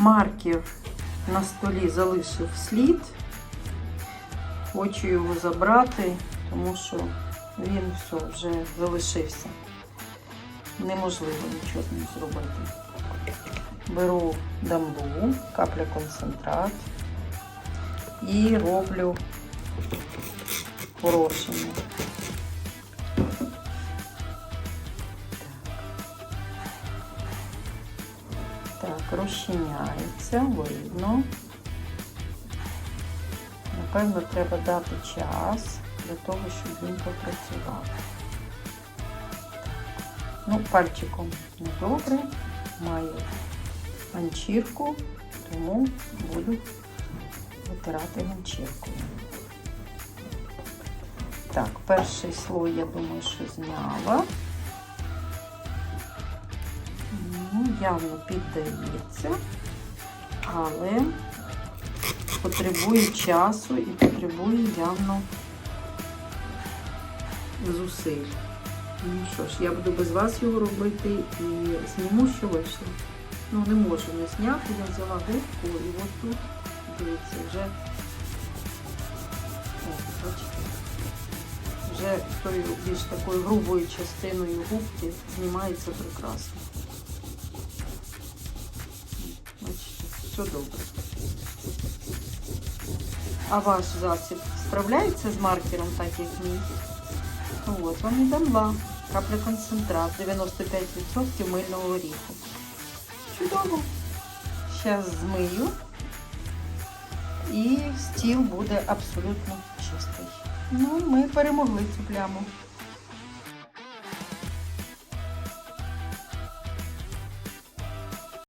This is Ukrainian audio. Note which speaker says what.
Speaker 1: Маркер на столі залишив слід. Хочу його забрати, тому що він все вже залишився. Неможливо нічого ним зробити. Беру дамбу, капля концентрат і роблю порошення. Так, розчиняється, видно. Напевно, треба дати час для того, щоб він попрацював. Ну, пальчиком недобре, маю ганчірку, тому буду витирати ганчіркою. Так, перший слой, я думаю, що зняла. Ну, явно піддається, але потребує часу і потребує явно зусиль. Ну що ж, я буду без вас його робити і зніму, що вийшло. Ну, не можу не зняти, я взяла губку і от тут, дивіться, вже, о, бачите, вже тою більш такою грубою частиною губки знімається прекрасно. Бачите, все добре. А ваш засіб справляється з маркером, так як мій? От вам і дамла. Капля концентрат, 95% мильного оріху. Чудово. Зараз змию. І стіл буде абсолютно чистий. Ну, ми перемогли цю пляму.